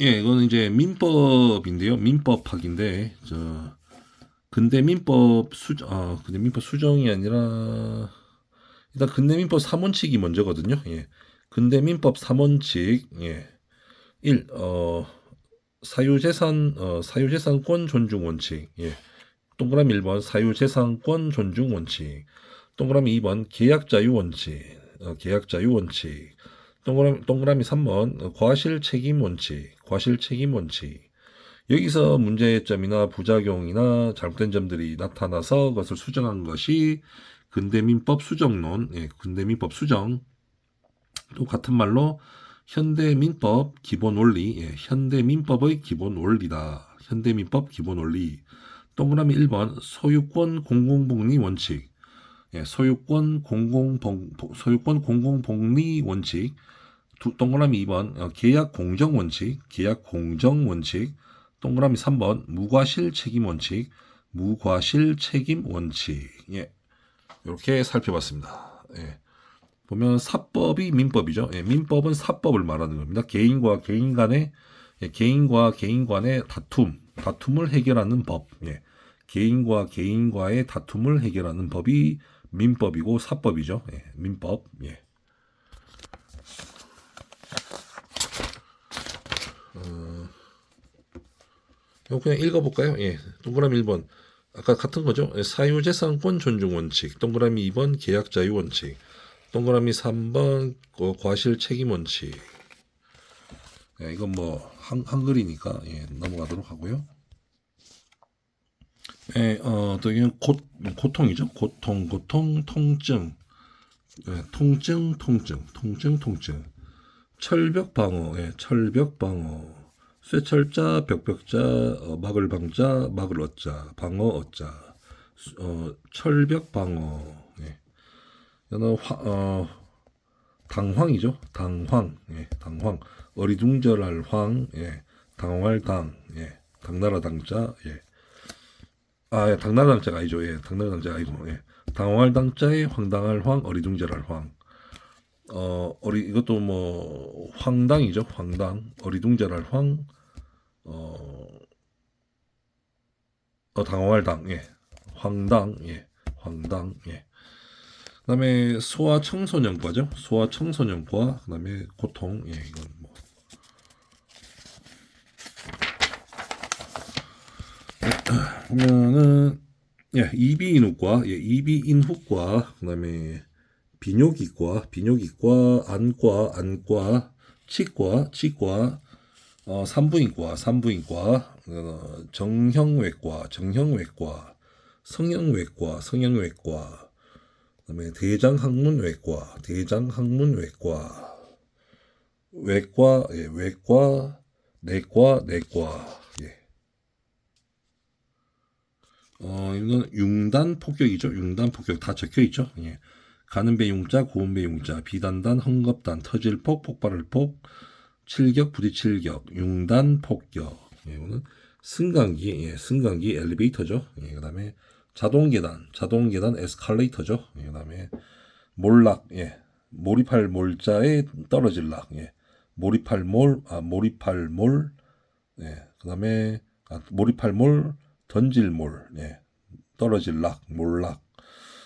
예, 이거는 이제 민법인데요. 민법학인데 저 근대 민법 수 아, 근대 민법 수정이 아니라 일단 근대 민법 3원칙이 먼저거든요. 예. 근대 민법 3원칙 예. 1. 어 사유재산 어 사유재산권 존중 원칙. 예. 동그라미 1번 사유재산권 존중 원칙. 동그라미 2번 계약 자유 원칙. 어, 계약 자유 원칙. 동그라미, 동그라미 3번 어, 과실 책임 원칙. 과실 책임 원칙. 여기서 문제점이나 부작용이나 잘못된 점들이 나타나서 그것을 수정한 것이 근대민법 수정론, 예, 근대민법 수정. 또 같은 말로 현대민법 기본 원리, 예, 현대민법의 기본 원리다. 현대민법 기본 원리. 동그라미 1번 소유권 공공복리 원칙. 예, 소유권 공공봉 소유권 공공 복리 원칙. 두, 동그라미 2번 어, 계약 공정 원칙. 계약 공정 원칙. 동그라미 3번 무과실 책임 원칙. 무과실 책임 원칙. 예. 이렇게 살펴봤습니다. 예. 보면 사법이 민법이죠. 예, 민법은 사법을 말하는 겁니다. 개인과 개인 간의 예, 개인과 개인 간의 다툼, 다툼을 해결하는 법. 예. 개인과 개인과의 다툼을 해결하는 법이 민법이고 사법이죠. 예, 민법. 예. 어, 그냥 읽어볼까요? 예, 동그라미 1번. 아까 같은 거죠. 예, 사유재산권 존중 원칙. 동그라미 2번 계약 자유 원칙. 동그라미 3번 어, 과실 책임 원칙. 예, 이건 뭐 한, 한글이니까 예, 넘어가도록 하고요. 예, 어, 또 이건 고, 고통이죠. 고통, 고통, 통증. 예, 통증, 통증, 통증, 통증. 철벽 방어, 예, 철벽 방어. 쇠철자, 벽벽자, 어, 막을 방자, 막을 어자, 방어. 수- 어, 철벽 방어. 예. 이거는 화, 어, 당황이죠. 당황. 예, 당황. 어리둥절할 황. 예. 당황할 당. 예. 당나라 당자. 예. 아, 예, 당나라 당자가 아니죠. 예. 당나라 당자가 아니고. 예. 당황할 당자에 황당할 황, 어리둥절할 황. 어, 어리 이것도 뭐 황당이죠. 황당. 어리둥절할 황. 어, 어 당황할 당. 예. 황당. 예. 황당. 예. 그 다음에 소아 청소년과죠. 소아 청소년과 그 다음에 고통. 예, 이건 뭐 보면은 예, 이비인후과, 예, 이비인후과, 그다음에 비뇨기과, 비뇨기과, 안과, 안과, 치과, 치과, 어, 산부인과, 산부인과, 어, 정형외과, 정형외과, 성형외과, 성형외과, 그다음에 대장학문외과, 대장학문외과, 외과, 예, 외과, 내과, 내과, 예. 어, 이건 융단 폭격이죠. 융단 폭격 다 적혀 있죠. 예. 가는 배 융자, 고운 배 융자, 비단단, 헝겊단, 터질 폭, 폭발할 폭, 칠격, 부딪힐격, 융단 폭격. 예, 이거는 승강기, 예, 승강기 엘리베이터죠. 예, 그다음에 자동 계단, 자동 계단 에스컬레이터죠. 예, 그다음에 몰락, 예, 몰입할 몰자에 떨어질 락, 예, 몰입할 몰, 아, 몰입할 몰, 예, 그다음에 아, 몰입할 몰, 던질 몰, 예, 떨어질 락, 몰락.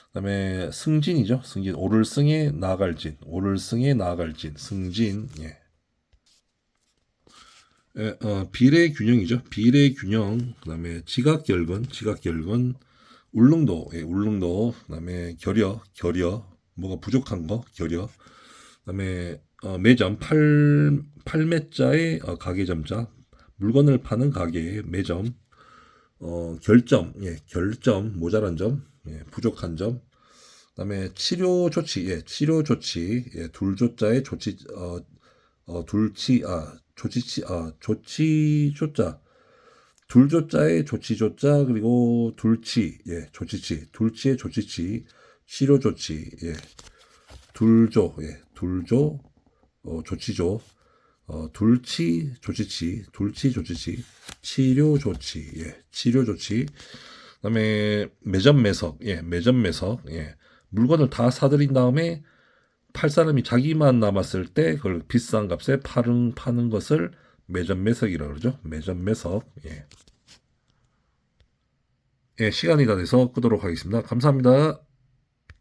그다음에 승진이죠. 승진, 오를 승에 나아갈 진, 오를 승에 나아갈 진, 승진, 예. 예, 어, 비례 균형이죠. 비례 균형, 그다음에 지각 결근, 지각 결근, 울릉도, 예, 울릉도, 그다음에 결여, 결여, 뭐가 부족한 거, 결여, 그다음에 어, 매점. 팔 팔매자의 어, 가게 점자, 물건을 파는 가게의 매점, 어, 결점, 예, 결점, 모자란 점, 예, 부족한 점, 그다음에 치료 조치, 예, 치료 조치, 예, 둘조자의 조치, 어, 어, 둘치, 아, 조치치, 아, 조치 조자, 둘조자의 조치 조자 그리고 둘치, 예, 조치치, 둘치의 조치치, 치료 조치, 예, 둘조, 예, 둘조, 어, 조치조, 어, 둘치, 조치치, 둘치, 조치치, 치료 조치, 예, 치료 조치. 그다음에 매점 매석, 예, 매점 매석, 예, 물건을 다 사들인 다음에 팔 사람이 자기만 남았을 때 그걸 비싼 값에 파는 파는 것을 매점 매석이라 그러죠. 매점 매석. 예. 예, 시간이 다 돼서 끄도록 하겠습니다. 감사합니다.